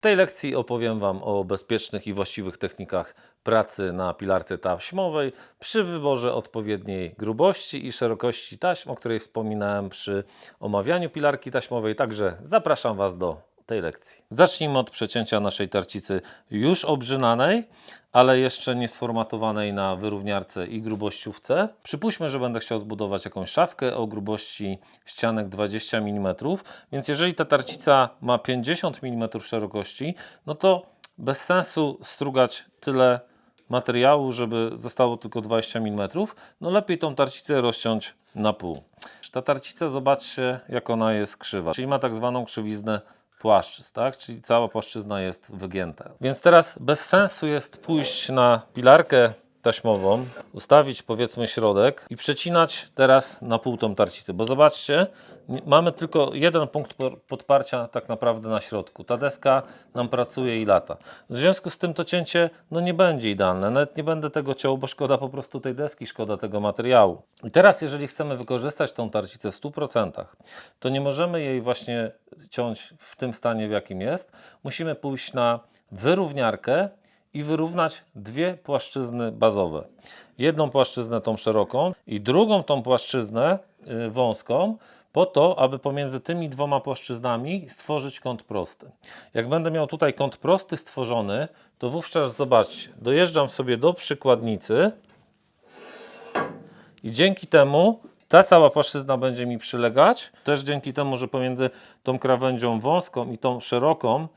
W tej lekcji opowiem Wam o bezpiecznych i właściwych technikach pracy na pilarce taśmowej przy wyborze odpowiedniej grubości i szerokości taśm, o której wspominałem przy omawianiu pilarki taśmowej. Także zapraszam Was do tej lekcji. Zacznijmy od przecięcia naszej tarcicy już obrzynanej, ale jeszcze nie sformatowanej na wyrówniarce i grubościówce. Przypuśćmy, że będę chciał zbudować jakąś szafkę o grubości ścianek 20 mm, więc jeżeli ta tarcica ma 50 mm szerokości, no to bez sensu strugać tyle materiału, żeby zostało tylko 20 mm. No lepiej tą tarcicę rozciąć na pół. Ta tarcica, zobaczcie, jak ona jest krzywa, czyli ma tak zwaną krzywiznę płaszczyzn, tak? czyli cała płaszczyzna jest wygięta. Więc teraz bez sensu jest pójść na pilarkę taśmową, ustawić powiedzmy środek i przecinać teraz na pół tą tarcicę, bo zobaczcie, mamy tylko jeden punkt po- podparcia tak naprawdę na środku. Ta deska nam pracuje i lata. W związku z tym to cięcie no nie będzie idealne, nawet nie będę tego ciął, bo szkoda po prostu tej deski, szkoda tego materiału. I teraz jeżeli chcemy wykorzystać tą tarcicę w 100%, to nie możemy jej właśnie ciąć w tym stanie, w jakim jest. Musimy pójść na wyrówniarkę i wyrównać dwie płaszczyzny bazowe. Jedną płaszczyznę tą szeroką i drugą tą płaszczyznę y, wąską, po to, aby pomiędzy tymi dwoma płaszczyznami stworzyć kąt prosty. Jak będę miał tutaj kąt prosty stworzony, to wówczas zobaczcie, dojeżdżam sobie do przykładnicy i dzięki temu ta cała płaszczyzna będzie mi przylegać. Też dzięki temu, że pomiędzy tą krawędzią wąską i tą szeroką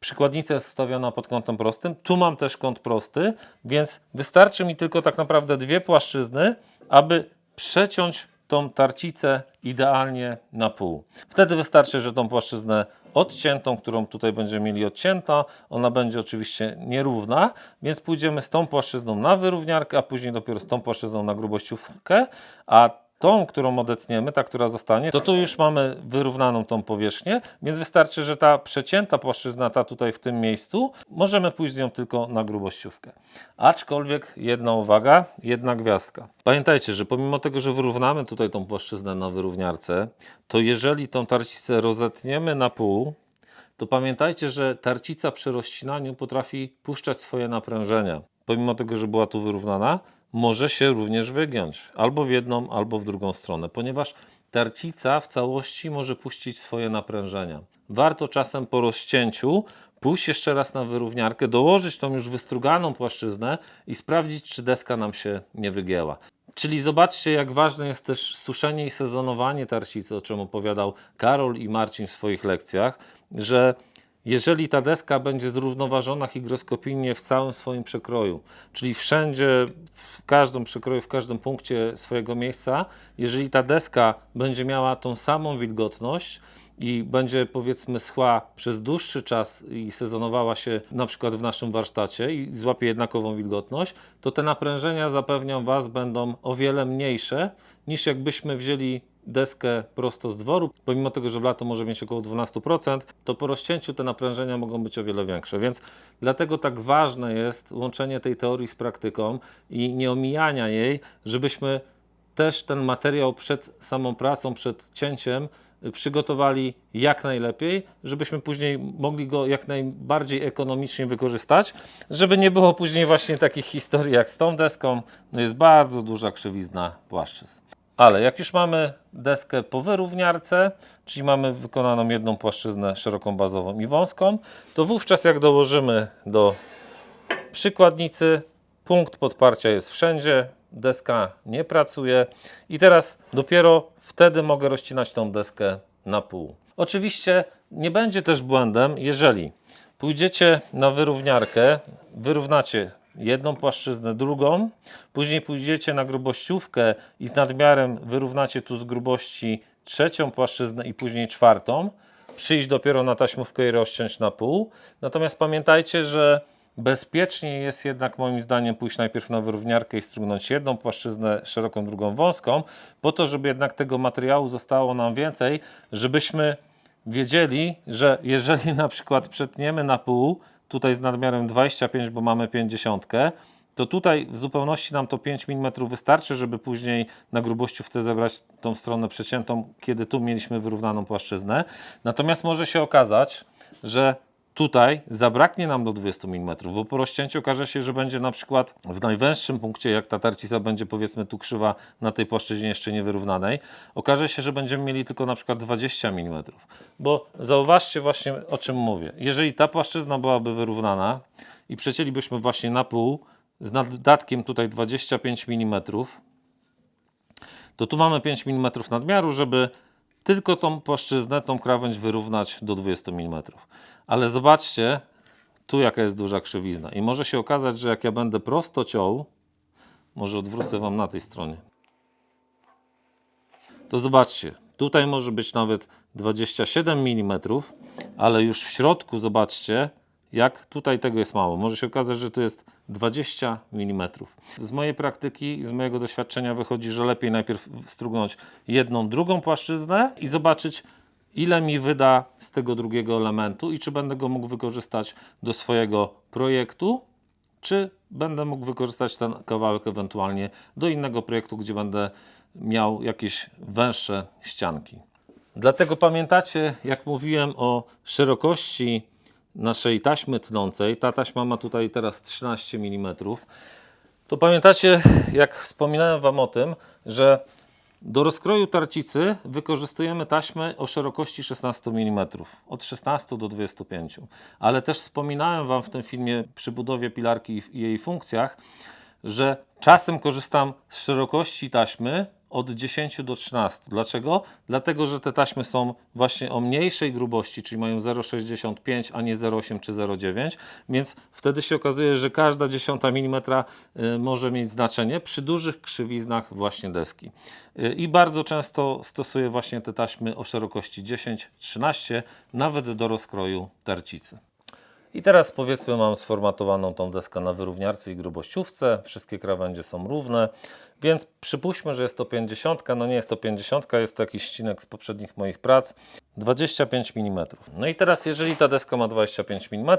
przykładnica jest ustawiona pod kątem prostym. Tu mam też kąt prosty, więc wystarczy mi tylko tak naprawdę dwie płaszczyzny, aby przeciąć tą tarcicę idealnie na pół. Wtedy wystarczy, że tą płaszczyznę odciętą, którą tutaj będziemy mieli odcięta, ona będzie oczywiście nierówna, więc pójdziemy z tą płaszczyzną na wyrówniarkę, a później dopiero z tą płaszczyzną na grubościówkę, a tą, którą odetniemy, ta, która zostanie, to tu już mamy wyrównaną tą powierzchnię, więc wystarczy, że ta przecięta płaszczyzna, ta tutaj w tym miejscu, możemy pójść z nią tylko na grubościówkę. Aczkolwiek jedna uwaga, jedna gwiazdka. Pamiętajcie, że pomimo tego, że wyrównamy tutaj tą płaszczyznę na wyrówniarce, to jeżeli tą tarcicę rozetniemy na pół, to pamiętajcie, że tarcica przy rozcinaniu potrafi puszczać swoje naprężenia. Pomimo tego, że była tu wyrównana, może się również wygiąć albo w jedną, albo w drugą stronę, ponieważ tarcica w całości może puścić swoje naprężenia. Warto czasem po rozcięciu pójść jeszcze raz na wyrówniarkę, dołożyć tą już wystruganą płaszczyznę i sprawdzić, czy deska nam się nie wygięła. Czyli zobaczcie, jak ważne jest też suszenie i sezonowanie tarcicy, o czym opowiadał Karol i Marcin w swoich lekcjach, że jeżeli ta deska będzie zrównoważona hygroskopijnie w całym swoim przekroju, czyli wszędzie, w każdym przekroju, w każdym punkcie swojego miejsca, jeżeli ta deska będzie miała tą samą wilgotność i będzie powiedzmy schła przez dłuższy czas i sezonowała się na przykład w naszym warsztacie i złapie jednakową wilgotność, to te naprężenia zapewniam Was będą o wiele mniejsze niż jakbyśmy wzięli deskę prosto z dworu, pomimo tego, że w lato może mieć około 12%, to po rozcięciu te naprężenia mogą być o wiele większe. Więc dlatego tak ważne jest łączenie tej teorii z praktyką i nie omijania jej, żebyśmy też ten materiał przed samą pracą, przed cięciem y, przygotowali jak najlepiej, żebyśmy później mogli go jak najbardziej ekonomicznie wykorzystać, żeby nie było później właśnie takich historii jak z tą deską. No jest bardzo duża krzywizna płaszczyzn. Ale jak już mamy deskę po wyrówniarce, czyli mamy wykonaną jedną płaszczyznę szeroką bazową i wąską, to wówczas jak dołożymy do przykładnicy, punkt podparcia jest wszędzie, deska nie pracuje i teraz dopiero wtedy mogę rozcinać tą deskę na pół. Oczywiście nie będzie też błędem, jeżeli pójdziecie na wyrówniarkę, wyrównacie jedną płaszczyznę, drugą, później pójdziecie na grubościówkę i z nadmiarem wyrównacie tu z grubości trzecią płaszczyznę i później czwartą, przyjść dopiero na taśmówkę i rozciąć na pół. Natomiast pamiętajcie, że bezpieczniej jest jednak moim zdaniem pójść najpierw na wyrówniarkę i strugnąć jedną płaszczyznę szeroką, drugą wąską, po to, żeby jednak tego materiału zostało nam więcej, żebyśmy wiedzieli, że jeżeli na przykład przetniemy na pół, tutaj z nadmiarem 25, bo mamy 50, to tutaj w zupełności nam to 5 mm wystarczy, żeby później na grubościówce zebrać tą stronę przeciętą, kiedy tu mieliśmy wyrównaną płaszczyznę. Natomiast może się okazać, że tutaj zabraknie nam do 20 mm, bo po rozcięciu okaże się, że będzie na przykład w najwęższym punkcie, jak ta tarcica będzie powiedzmy tu krzywa na tej płaszczyźnie jeszcze niewyrównanej, okaże się, że będziemy mieli tylko na przykład 20 mm. Bo zauważcie właśnie o czym mówię. Jeżeli ta płaszczyzna byłaby wyrównana i przecięlibyśmy właśnie na pół z naddatkiem tutaj 25 mm, to tu mamy 5 mm nadmiaru, żeby tylko tą płaszczyznę, tą krawędź wyrównać do 20 mm. Ale zobaczcie, tu jaka jest duża krzywizna. I może się okazać, że jak ja będę prosto ciął, może odwrócę Wam na tej stronie, to zobaczcie, tutaj może być nawet 27 mm, ale już w środku zobaczcie, jak tutaj tego jest mało. Może się okazać, że to jest 20 mm. Z mojej praktyki, z mojego doświadczenia wychodzi, że lepiej najpierw strugnąć jedną, drugą płaszczyznę i zobaczyć, ile mi wyda z tego drugiego elementu i czy będę go mógł wykorzystać do swojego projektu, czy będę mógł wykorzystać ten kawałek ewentualnie do innego projektu, gdzie będę miał jakieś węższe ścianki. Dlatego pamiętacie, jak mówiłem o szerokości naszej taśmy tnącej. Ta taśma ma tutaj teraz 13 mm. To pamiętacie, jak wspominałem Wam o tym, że do rozkroju tarcicy wykorzystujemy taśmę o szerokości 16 mm, od 16 do 25. Ale też wspominałem Wam w tym filmie przy budowie pilarki i jej funkcjach, że czasem korzystam z szerokości taśmy od 10 do 13. Dlaczego? Dlatego, że te taśmy są właśnie o mniejszej grubości, czyli mają 0,65, a nie 0,8 czy 0,9, więc wtedy się okazuje, że każda dziesiąta milimetra y, może mieć znaczenie przy dużych krzywiznach właśnie deski. Y, I bardzo często stosuję właśnie te taśmy o szerokości 10-13, nawet do rozkroju tarcicy. I teraz powiedzmy mam sformatowaną tą deskę na wyrówniarce i grubościówce. Wszystkie krawędzie są równe, więc przypuśćmy, że jest to 50. No nie jest to 50, jest to jakiś ścinek z poprzednich moich prac. 25 mm. No i teraz jeżeli ta deska ma 25 mm,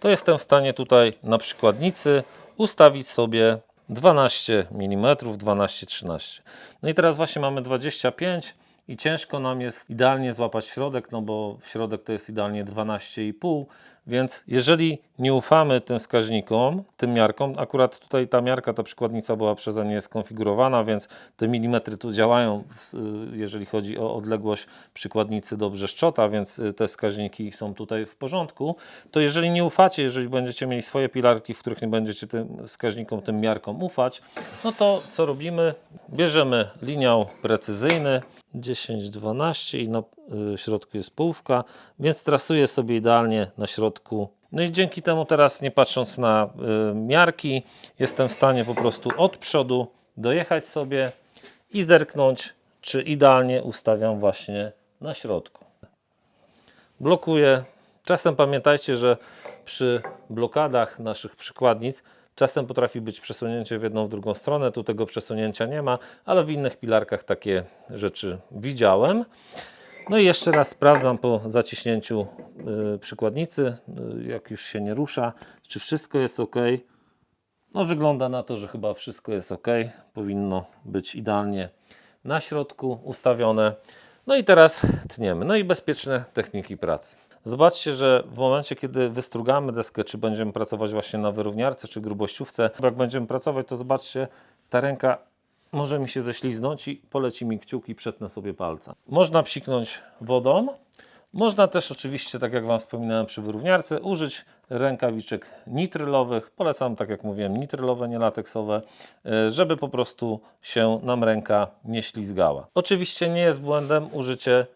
to jestem w stanie tutaj na przykładnicy ustawić sobie 12 mm, 12-13. No i teraz właśnie mamy 25 i ciężko nam jest idealnie złapać środek, no bo środek to jest idealnie 12,5, więc jeżeli nie ufamy tym wskaźnikom, tym miarkom, akurat tutaj ta miarka, ta przykładnica była przeze mnie skonfigurowana, więc te milimetry tu działają, y, jeżeli chodzi o odległość przykładnicy do brzeszczota, więc y, te wskaźniki są tutaj w porządku, to jeżeli nie ufacie, jeżeli będziecie mieli swoje pilarki, w których nie będziecie tym wskaźnikom, tym miarkom ufać, no to co robimy? Bierzemy liniał precyzyjny, 10, 12 i na y, środku jest połówka, więc trasuję sobie idealnie na środku. No i dzięki temu teraz nie patrząc na y, miarki, jestem w stanie po prostu od przodu dojechać sobie i zerknąć, czy idealnie ustawiam właśnie na środku. Blokuję. Czasem pamiętajcie, że przy blokadach naszych przykładnic Czasem potrafi być przesunięcie w jedną, w drugą stronę, tu tego przesunięcia nie ma, ale w innych pilarkach takie rzeczy widziałem. No i jeszcze raz sprawdzam po zaciśnięciu y, przykładnicy, y, jak już się nie rusza, czy wszystko jest ok. No wygląda na to, że chyba wszystko jest ok. Powinno być idealnie na środku ustawione. No i teraz tniemy. No i bezpieczne techniki pracy. Zobaczcie, że w momencie, kiedy wystrugamy deskę, czy będziemy pracować właśnie na wyrówniarce, czy grubościówce, bo jak będziemy pracować, to zobaczcie, ta ręka może mi się ześliznąć i poleci mi kciuk i przetnę sobie palca. Można psiknąć wodą, można też oczywiście, tak jak Wam wspominałem przy wyrówniarce, użyć rękawiczek nitrylowych. Polecam, tak jak mówiłem, nitrylowe, nie lateksowe, e, żeby po prostu się nam ręka nie ślizgała. Oczywiście nie jest błędem użycie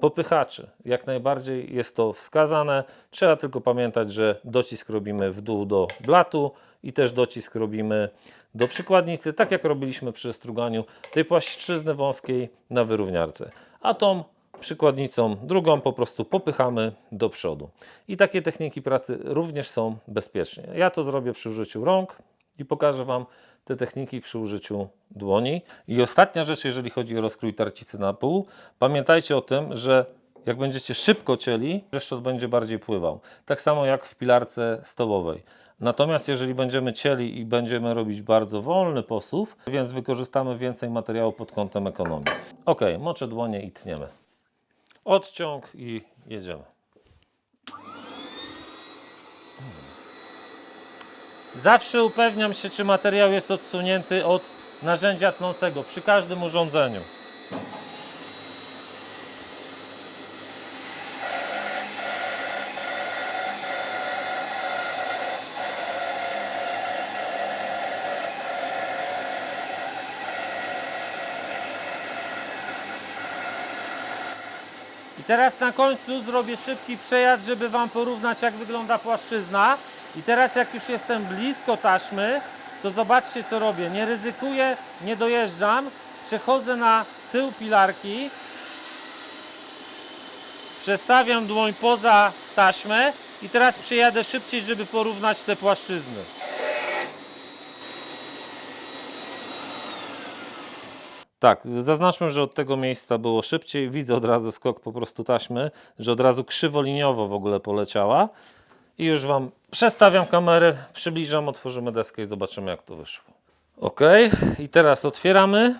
popychaczy. Jak najbardziej jest to wskazane. Trzeba tylko pamiętać, że docisk robimy w dół do blatu i też docisk robimy do przykładnicy, tak jak robiliśmy przy struganiu tej płaszczyzny wąskiej na wyrówniarce. A tą przykładnicą drugą po prostu popychamy do przodu. I takie techniki pracy również są bezpieczne. Ja to zrobię przy użyciu rąk i pokażę Wam te techniki przy użyciu dłoni. I ostatnia rzecz, jeżeli chodzi o rozkrój tarcicy na pół, pamiętajcie o tym, że jak będziecie szybko cieli, brzeszczot będzie bardziej pływał. Tak samo jak w pilarce stołowej. Natomiast jeżeli będziemy cieli i będziemy robić bardzo wolny posuw, więc wykorzystamy więcej materiału pod kątem ekonomii. Ok, moczę dłonie i tniemy. Odciąg i jedziemy. Zawsze upewniam się, czy materiał jest odsunięty od narzędzia tnącego przy każdym urządzeniu. Teraz na końcu zrobię szybki przejazd, żeby Wam porównać jak wygląda płaszczyzna. I teraz jak już jestem blisko taśmy, to zobaczcie co robię. Nie ryzykuję, nie dojeżdżam. Przechodzę na tył pilarki. Przestawiam dłoń poza taśmę i teraz przejadę szybciej, żeby porównać te płaszczyzny. Tak, zaznaczmy, że od tego miejsca było szybciej. Widzę od razu skok po prostu taśmy, że od razu krzywoliniowo w ogóle poleciała. I już Wam przestawiam kamerę, przybliżam, otworzymy deskę i zobaczymy jak to wyszło. Ok, i teraz otwieramy.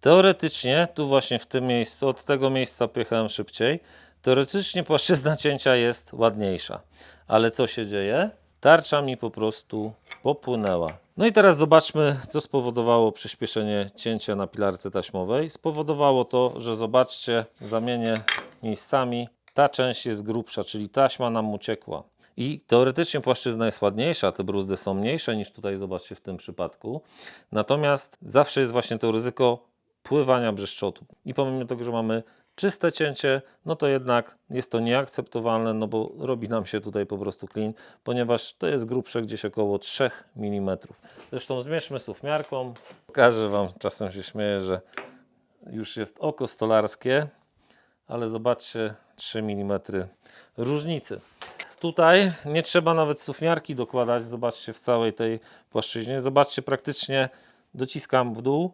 Teoretycznie, tu właśnie w tym miejscu, od tego miejsca pojechałem szybciej. Teoretycznie płaszczyzna cięcia jest ładniejsza. Ale co się dzieje? Tarcza mi po prostu popłynęła. No i teraz zobaczmy, co spowodowało przyspieszenie cięcia na pilarce taśmowej. Spowodowało to, że zobaczcie, zamienię miejscami. Ta część jest grubsza, czyli taśma nam uciekła. I teoretycznie płaszczyzna jest ładniejsza, te bruzdy są mniejsze niż tutaj, zobaczcie, w tym przypadku. Natomiast zawsze jest właśnie to ryzyko pływania brzeszczotu. I pomimo tego, że mamy czyste cięcie, no to jednak jest to nieakceptowalne, no bo robi nam się tutaj po prostu clean, ponieważ to jest grubsze gdzieś około 3 mm. Zresztą zmierzmy suwmiarką. Pokażę Wam, czasem się śmieję, że już jest oko stolarskie, ale zobaczcie 3 mm różnicy. Tutaj nie trzeba nawet sufmiarki dokładać, zobaczcie w całej tej płaszczyźnie. Zobaczcie, praktycznie dociskam w dół,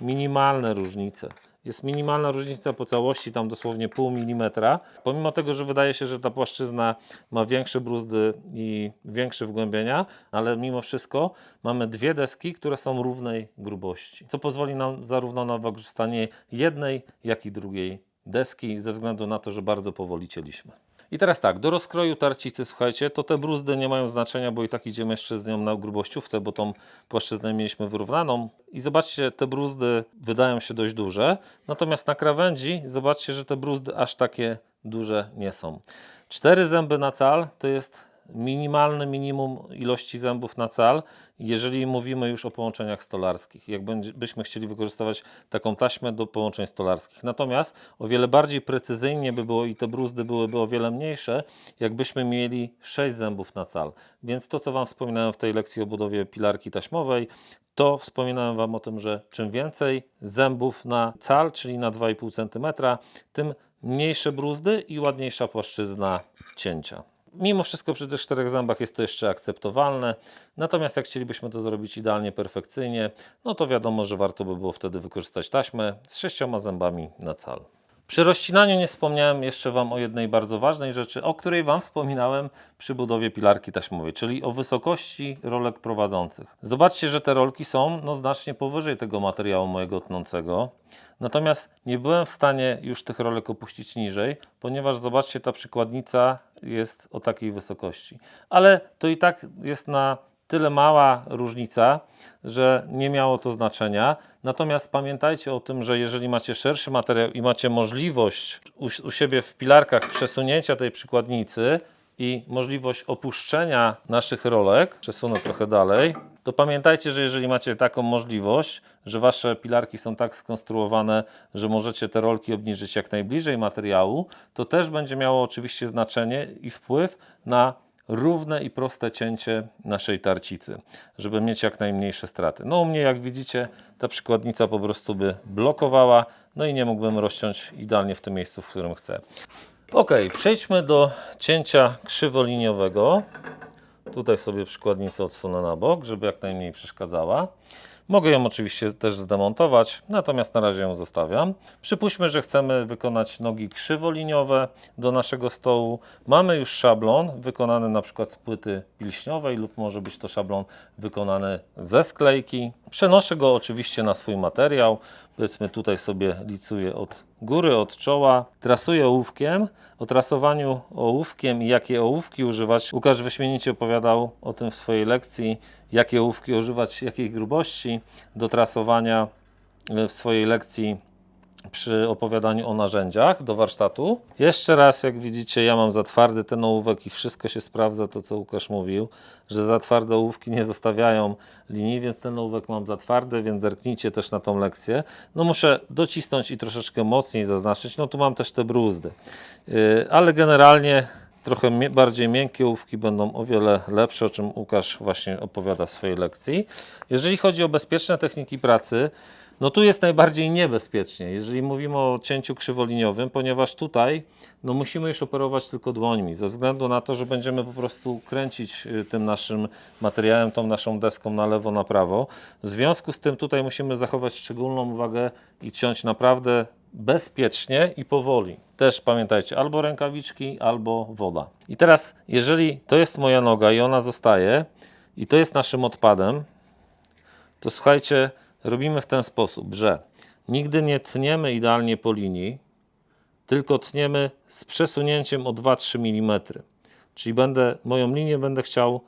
minimalne różnice. Jest minimalna różnica po całości, tam dosłownie pół milimetra. Pomimo tego, że wydaje się, że ta płaszczyzna ma większe bruzdy i większe wgłębienia, ale mimo wszystko mamy dwie deski, które są równej grubości, co pozwoli nam zarówno na wykorzystanie jednej, jak i drugiej deski, ze względu na to, że bardzo powoli cieliśmy. I teraz tak, do rozkroju tarcicy, słuchajcie, to te bruzdy nie mają znaczenia, bo i tak idziemy jeszcze z nią na grubościówce, bo tą płaszczyznę mieliśmy wyrównaną. I zobaczcie, te bruzdy wydają się dość duże, natomiast na krawędzi zobaczcie, że te bruzdy aż takie duże nie są. Cztery zęby na cal to jest minimalne minimum ilości zębów na cal, jeżeli mówimy już o połączeniach stolarskich. Jak będzie- byśmy chcieli wykorzystywać taką taśmę do połączeń stolarskich. Natomiast o wiele bardziej precyzyjnie by było i te bruzdy byłyby o wiele mniejsze, jakbyśmy mieli 6 zębów na cal. Więc to, co Wam wspominałem w tej lekcji o budowie pilarki taśmowej, to wspominałem Wam o tym, że czym więcej zębów na cal, czyli na 2,5 cm, tym mniejsze bruzdy i ładniejsza płaszczyzna cięcia. Mimo wszystko przy tych czterech zębach jest to jeszcze akceptowalne, natomiast jak chcielibyśmy to zrobić idealnie, perfekcyjnie, no to wiadomo, że warto by było wtedy wykorzystać taśmę z sześcioma zębami na cal. Przy rozcinaniu nie wspomniałem jeszcze Wam o jednej bardzo ważnej rzeczy, o której Wam wspominałem przy budowie pilarki taśmowej, czyli o wysokości rolek prowadzących. Zobaczcie, że te rolki są no, znacznie powyżej tego materiału mojego tnącego. Natomiast nie byłem w stanie już tych rolek opuścić niżej, ponieważ zobaczcie, ta przykładnica jest o takiej wysokości. Ale to i tak jest na tyle mała różnica, że nie miało to znaczenia. Natomiast pamiętajcie o tym, że jeżeli macie szerszy materiał i macie możliwość u, u siebie w pilarkach przesunięcia tej przykładnicy i możliwość opuszczenia naszych rolek, przesunę trochę dalej, to pamiętajcie, że jeżeli macie taką możliwość, że wasze pilarki są tak skonstruowane, że możecie te rolki obniżyć jak najbliżej materiału, to też będzie miało oczywiście znaczenie i wpływ na równe i proste cięcie naszej tarcicy, żeby mieć jak najmniejsze straty. No u mnie jak widzicie ta przykładnica po prostu by blokowała, no i nie mógłbym rozciąć idealnie w tym miejscu, w którym chcę. Ok, przejdźmy do cięcia krzywoliniowego. Tutaj sobie przykładnicę odsunę na bok, żeby jak najmniej przeszkadzała. Mogę ją oczywiście też zdemontować, natomiast na razie ją zostawiam. Przypuśćmy, że chcemy wykonać nogi krzywoliniowe do naszego stołu. Mamy już szablon wykonany na przykład z płyty pilśniowej lub może być to szablon wykonany ze sklejki. Przenoszę go oczywiście na swój materiał. Powiedzmy tutaj sobie licuję od góry, od czoła. Trasuję ołówkiem. O trasowaniu ołówkiem i jakie ołówki używać. Łukasz wyśmienicie opowiadał o tym w swojej lekcji, jakie ołówki używać, jakiej grubości do trasowania w swojej lekcji przy opowiadaniu o narzędziach do warsztatu. Jeszcze raz, jak widzicie, ja mam za twardy ten ołówek i wszystko się sprawdza, to co Łukasz mówił, że za twarde ołówki nie zostawiają linii, więc ten ołówek mam za twardy, więc zerknijcie też na tą lekcję. No muszę docisnąć i troszeczkę mocniej zaznaczyć, no tu mam też te bruzdy, Yy, ale generalnie trochę bardziej miękkie ołówki będą o wiele lepsze, o czym Łukasz właśnie opowiada w swojej lekcji. Jeżeli chodzi o bezpieczne techniki pracy, no tu jest najbardziej niebezpiecznie, jeżeli mówimy o cięciu krzywoliniowym, ponieważ tutaj no musimy już operować tylko dłońmi, ze względu na to, że będziemy po prostu kręcić y, tym naszym materiałem, tą naszą deską na lewo, na prawo. W związku z tym tutaj musimy zachować szczególną uwagę i ciąć naprawdę bezpiecznie i powoli. Też pamiętajcie, albo rękawiczki, albo woda. I teraz, jeżeli to jest moja noga i ona zostaje, i to jest naszym odpadem, to słuchajcie, robimy w ten sposób, że nigdy nie tniemy idealnie po linii, tylko tniemy z przesunięciem o 2-3 mm. Czyli będę, moją linię będę chciał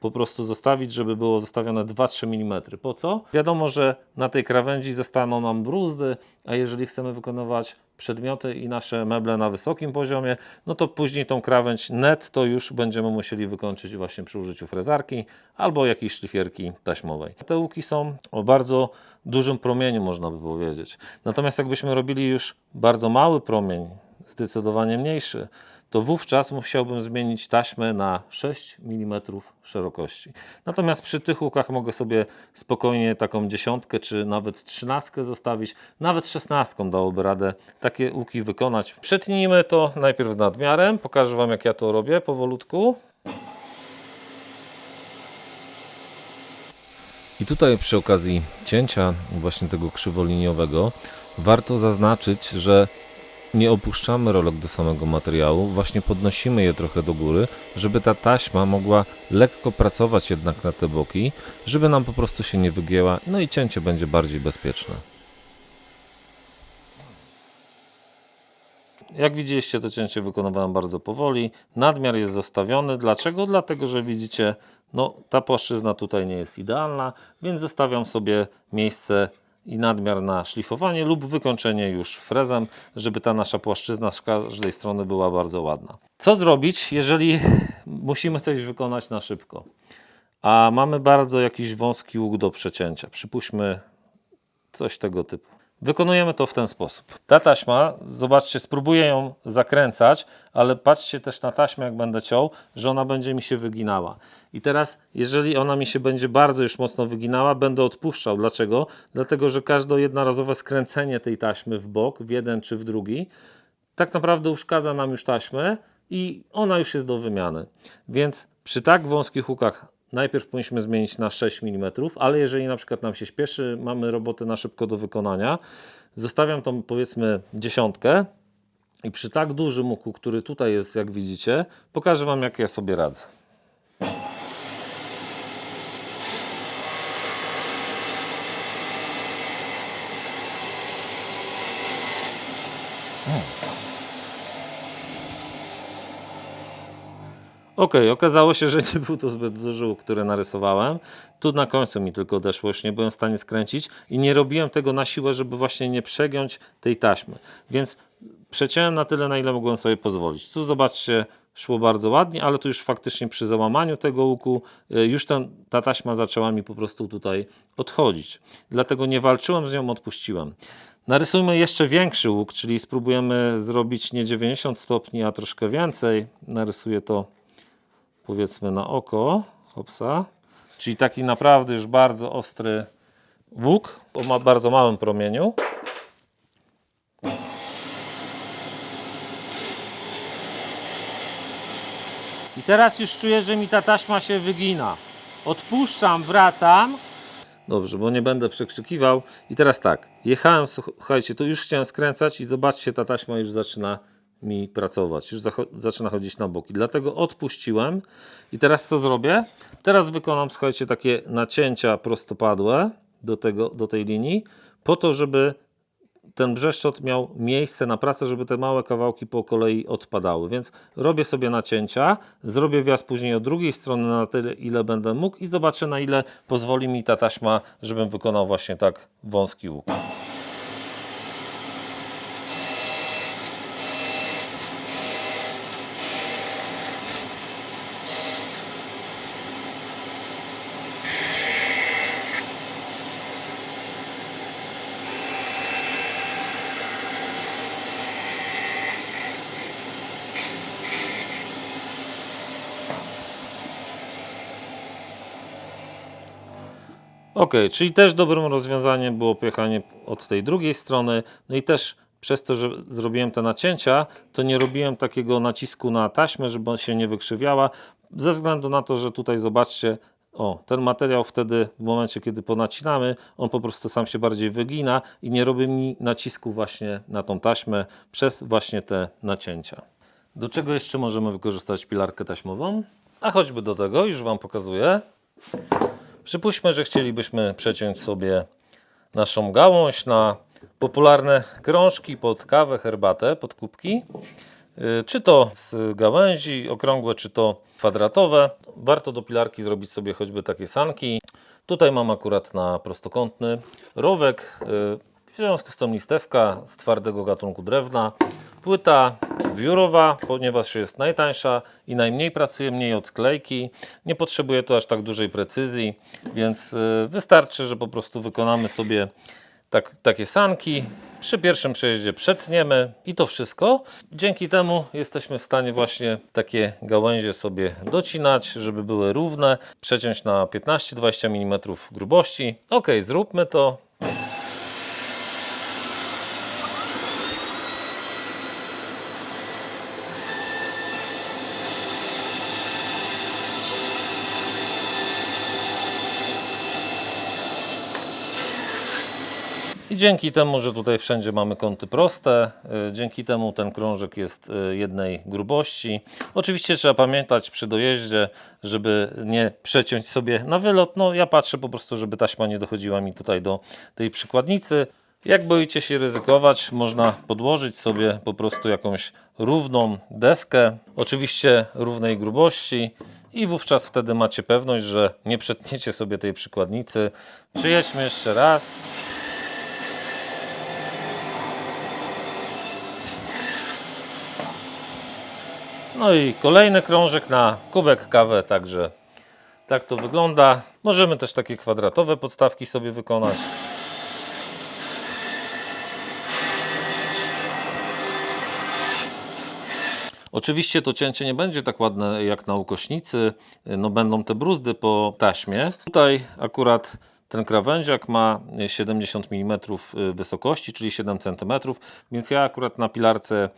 po prostu zostawić, żeby było zostawione 2-3 mm. Po co? Wiadomo, że na tej krawędzi zostaną nam bruzdy, a jeżeli chcemy wykonywać przedmioty i nasze meble na wysokim poziomie, no to później tą krawędź net to już będziemy musieli wykończyć właśnie przy użyciu frezarki albo jakiejś szlifierki taśmowej. Te łuki są o bardzo dużym promieniu, można by powiedzieć. Natomiast jakbyśmy robili już bardzo mały promień, zdecydowanie mniejszy, to wówczas musiałbym zmienić taśmę na 6 mm szerokości. Natomiast przy tych łukach mogę sobie spokojnie taką dziesiątkę czy nawet trzynastkę zostawić, nawet szesnastką dałoby radę takie łuki wykonać. Przetnijmy to najpierw z nadmiarem, pokażę Wam jak ja to robię powolutku. I tutaj przy okazji cięcia właśnie tego krzywoliniowego warto zaznaczyć, że nie opuszczamy rolek do samego materiału, właśnie podnosimy je trochę do góry, żeby ta taśma mogła lekko pracować jednak na te boki, żeby nam po prostu się nie wygięła, no i cięcie będzie bardziej bezpieczne. Jak widzieliście, to cięcie wykonywałem bardzo powoli. Nadmiar jest zostawiony. Dlaczego? Dlatego, że widzicie, no, ta płaszczyzna tutaj nie jest idealna, więc zostawiam sobie miejsce i nadmiar na szlifowanie lub wykończenie już frezem, żeby ta nasza płaszczyzna z każdej strony była bardzo ładna. Co zrobić, jeżeli musimy coś wykonać na szybko, a mamy bardzo jakiś wąski łuk do przecięcia? Przypuśćmy coś tego typu. Wykonujemy to w ten sposób. Ta taśma, zobaczcie, spróbuję ją zakręcać, ale patrzcie też na taśmę, jak będę ciął, że ona będzie mi się wyginała. I teraz, jeżeli ona mi się będzie bardzo już mocno wyginała, będę odpuszczał. Dlaczego? Dlatego, że każde jednorazowe skręcenie tej taśmy w bok, w jeden czy w drugi, tak naprawdę uszkadza nam już taśmę i ona już jest do wymiany. Więc przy tak wąskich hukach najpierw powinniśmy zmienić na 6 mm, ale jeżeli na przykład nam się śpieszy, mamy robotę na szybko do wykonania, zostawiam tą powiedzmy dziesiątkę i przy tak dużym łuku, który tutaj jest, jak widzicie, pokażę Wam, jak ja sobie radzę. Ok, okazało się, że nie był to zbyt duży łuk, który narysowałem. Tu na końcu mi tylko odeszło, już nie byłem w stanie skręcić i nie robiłem tego na siłę, żeby właśnie nie przegiąć tej taśmy. Więc przeciąłem na tyle, na ile mogłem sobie pozwolić. Tu zobaczcie, szło bardzo ładnie, ale tu już faktycznie przy załamaniu tego łuku y, już ten, ta taśma zaczęła mi po prostu tutaj odchodzić. Dlatego nie walczyłem z nią, odpuściłem. Narysujmy jeszcze większy łuk, czyli spróbujemy zrobić nie 90 stopni, a troszkę więcej. Narysuję to powiedzmy na oko, hopsa, czyli taki naprawdę już bardzo ostry łuk o ma bardzo małym promieniu. I teraz już czuję, że mi ta taśma się wygina. Odpuszczam, wracam. Dobrze, bo nie będę przekrzykiwał. I teraz tak, jechałem, słuchajcie, tu już chciałem skręcać i zobaczcie, ta taśma już zaczyna mi pracować, już zaczyna chodzić na boki. Dlatego odpuściłem i teraz co zrobię? Teraz wykonam, słuchajcie, takie nacięcia prostopadłe do, tego, do tej linii, po to, żeby ten brzeszczot miał miejsce na pracę, żeby te małe kawałki po kolei odpadały. Więc robię sobie nacięcia, zrobię wjazd później od drugiej strony na tyle, ile będę mógł i zobaczę, na ile pozwoli mi ta taśma, żebym wykonał właśnie tak wąski łuk. Ok, czyli też dobrym rozwiązaniem było pojechanie od tej drugiej strony. No i też przez to, że zrobiłem te nacięcia, to nie robiłem takiego nacisku na taśmę, żeby się nie wykrzywiała. Ze względu na to, że tutaj zobaczcie, o, ten materiał wtedy w momencie, kiedy ponacinamy, on po prostu sam się bardziej wygina i nie robi mi nacisku właśnie na tą taśmę przez właśnie te nacięcia. Do czego jeszcze możemy wykorzystać pilarkę taśmową? A choćby do tego, już Wam pokazuję. Przypuśćmy, że chcielibyśmy przeciąć sobie naszą gałąź na popularne krążki pod kawę, herbatę, pod kubki. Yy, Czy to z gałęzi okrągłe, czy to kwadratowe. Warto do pilarki zrobić sobie choćby takie sanki. Tutaj mam akurat na prostokątny rowek. W związku z tym listewka z twardego gatunku drewna. Płyta wiórowa, ponieważ jest najtańsza i najmniej pracuje, mniej od sklejki. Nie potrzebuje to aż tak dużej precyzji, więc y, wystarczy, że po prostu wykonamy sobie tak, takie sanki. Przy pierwszym przejeździe przetniemy i to wszystko. Dzięki temu jesteśmy w stanie właśnie takie gałęzie sobie docinać, żeby były równe, przeciąć na 15-20 mm grubości. Ok, zróbmy to. Dzięki temu, że tutaj wszędzie mamy kąty proste, y, dzięki temu ten krążek jest y, jednej grubości. Oczywiście trzeba pamiętać przy dojeździe, żeby nie przeciąć sobie na wylot. No ja patrzę po prostu, żeby taśma nie dochodziła mi tutaj do tej przykładnicy. Jak boicie się ryzykować, można podłożyć sobie po prostu jakąś równą deskę, oczywiście równej grubości i wówczas wtedy macie pewność, że nie przetniecie sobie tej przykładnicy. Przyjedźmy jeszcze raz. No i kolejny krążek na kubek kawy, także tak to wygląda. Możemy też takie kwadratowe podstawki sobie wykonać. Oczywiście to cięcie nie będzie tak ładne jak na ukośnicy, no będą te bruzdy po taśmie. Tutaj akurat ten krawędziak ma 70 mm wysokości, czyli 7 cm, więc ja akurat na pilarce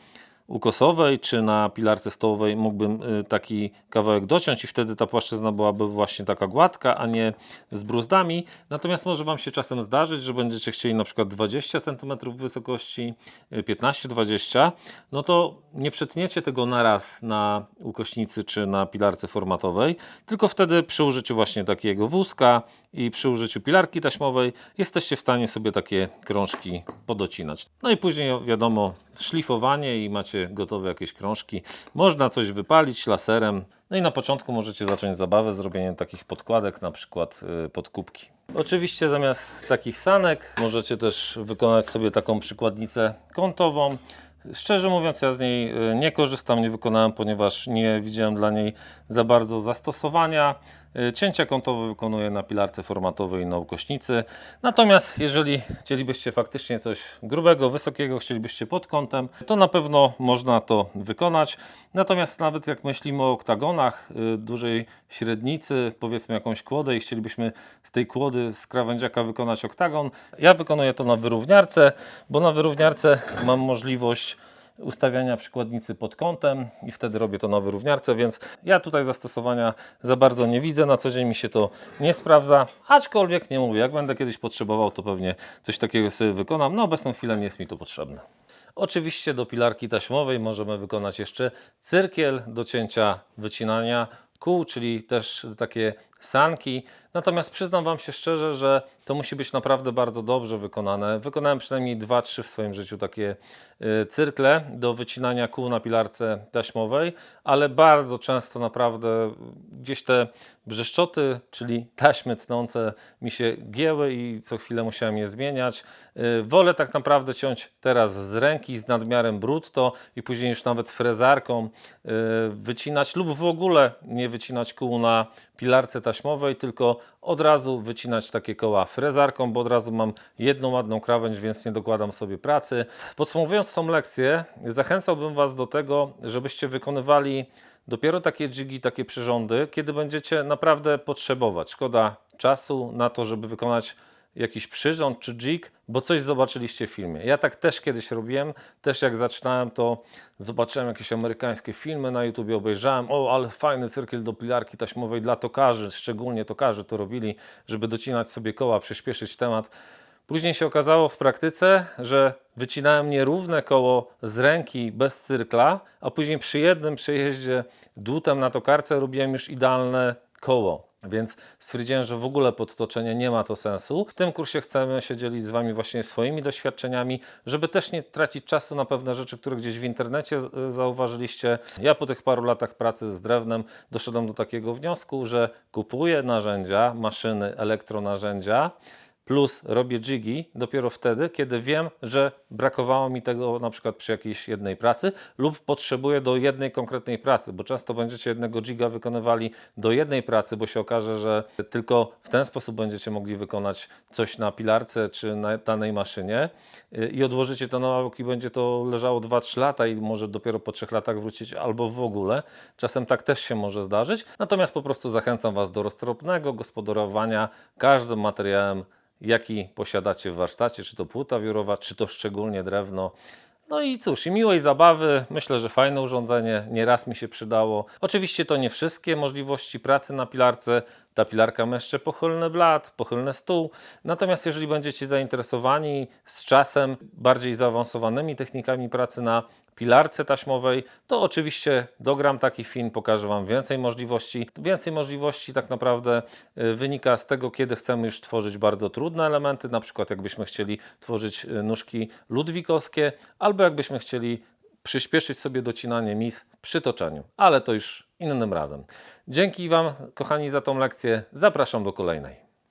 ukosowej czy na pilarce stołowej mógłbym y, taki kawałek dociąć i wtedy ta płaszczyzna byłaby właśnie taka gładka, a nie z bruzdami. Natomiast może Wam się czasem zdarzyć, że będziecie chcieli na przykład 20 cm wysokości, y, 15-20, no to nie przetniecie tego naraz na ukośnicy czy na pilarce formatowej, tylko wtedy przy użyciu właśnie takiego wózka i przy użyciu pilarki taśmowej jesteście w stanie sobie takie krążki podocinać. No i później wiadomo, szlifowanie i macie gotowe jakieś krążki. Można coś wypalić laserem. No i na początku możecie zacząć zabawę zrobieniem takich podkładek, na przykład y, pod kubki. Oczywiście zamiast takich sanek możecie też wykonać sobie taką przykładnicę kątową. Szczerze mówiąc, ja z niej y, nie korzystam, nie wykonałem, ponieważ nie widziałem dla niej za bardzo zastosowania. Y, Cięcia kątowe wykonuję na pilarce formatowej na ukośnicy. Natomiast jeżeli chcielibyście faktycznie coś grubego, wysokiego, chcielibyście pod kątem, to na pewno można to wykonać. Natomiast nawet jak myślimy o oktagonach, y, dużej średnicy, powiedzmy jakąś kłodę i chcielibyśmy z tej kłody, z krawędziaka wykonać oktagon, ja wykonuję to na wyrówniarce, bo na wyrówniarce mam możliwość ustawiania przykładnicy pod kątem i wtedy robię to na wyrówniarce, więc ja tutaj zastosowania za bardzo nie widzę, na co dzień mi się to nie sprawdza, aczkolwiek nie mówię, jak będę kiedyś potrzebował, to pewnie coś takiego sobie wykonam, na obecną chwilę nie jest mi to potrzebne. Oczywiście do pilarki taśmowej możemy wykonać jeszcze cyrkiel do cięcia wycinania kół, czyli też takie sanki. Natomiast przyznam Wam się szczerze, że to musi być naprawdę bardzo dobrze wykonane. Wykonałem przynajmniej 2-3 w swoim życiu takie y, cyrkle do wycinania kół na pilarce taśmowej, ale bardzo często naprawdę gdzieś te brzeszczoty, czyli taśmy tnące mi się gięły i co chwilę musiałem je zmieniać. Y, Wolę tak naprawdę ciąć teraz z ręki, z nadmiarem brutto i później już nawet frezarką y, wycinać lub w ogóle nie wycinać kół na pilarce taśmowej, tylko od razu wycinać takie koła frezarką, bo od razu mam jedną ładną krawędź, więc nie dokładam sobie pracy. Podsumowując tą lekcję, zachęcałbym Was do tego, żebyście wykonywali dopiero takie jigi, takie przyrządy, kiedy będziecie naprawdę potrzebować. Szkoda czasu na to, żeby wykonać jakiś przyrząd czy jig, bo coś zobaczyliście w filmie. Ja tak też kiedyś robiłem, też jak zaczynałem to zobaczyłem jakieś amerykańskie filmy na YouTube, obejrzałem, o ale fajny cyrkiel do pilarki taśmowej dla tokarzy, szczególnie tokarzy to robili, żeby docinać sobie koła, przyspieszyć temat. Później się okazało w praktyce, że wycinałem nierówne koło z ręki bez cyrkla, a później przy jednym przejeździe dłutem na tokarce robiłem już idealne koło. Więc stwierdziłem, że w ogóle podtoczenie nie ma to sensu. W tym kursie chcemy się dzielić z Wami właśnie swoimi doświadczeniami, żeby też nie tracić czasu na pewne rzeczy, które gdzieś w internecie z- zauważyliście. Ja po tych paru latach pracy z drewnem doszedłem do takiego wniosku, że kupuję narzędzia, maszyny, elektronarzędzia, plus robię jigi dopiero wtedy, kiedy wiem, że brakowało mi tego na przykład przy jakiejś jednej pracy lub potrzebuję do jednej konkretnej pracy, bo często będziecie jednego jiga wykonywali do jednej pracy, bo się okaże, że tylko w ten sposób będziecie mogli wykonać coś na pilarce czy na danej maszynie y, i odłożycie to na ławek i będzie to leżało 2-3 lata i może dopiero po 3 latach wrócić albo w ogóle. Czasem tak też się może zdarzyć. Natomiast po prostu zachęcam Was do roztropnego gospodarowania każdym materiałem jaki posiadacie w warsztacie, czy to płyta wiórowa, czy to szczególnie drewno. No i cóż, i miłej zabawy. Myślę, że fajne urządzenie, nieraz mi się przydało. Oczywiście to nie wszystkie możliwości pracy na pilarce. Ta pilarka ma jeszcze pochylny blat, pochylny stół. Natomiast jeżeli będziecie zainteresowani z czasem bardziej zaawansowanymi technikami pracy na pilarce taśmowej, to oczywiście dogram taki film, pokażę Wam więcej możliwości. Więcej możliwości tak naprawdę y, wynika z tego, kiedy chcemy już tworzyć bardzo trudne elementy, na przykład jakbyśmy chcieli tworzyć y, nóżki ludwikowskie, albo jakbyśmy chcieli przyspieszyć sobie docinanie mis przy toczeniu, ale to już innym razem. Dzięki Wam, kochani, za tą lekcję. Zapraszam do kolejnej.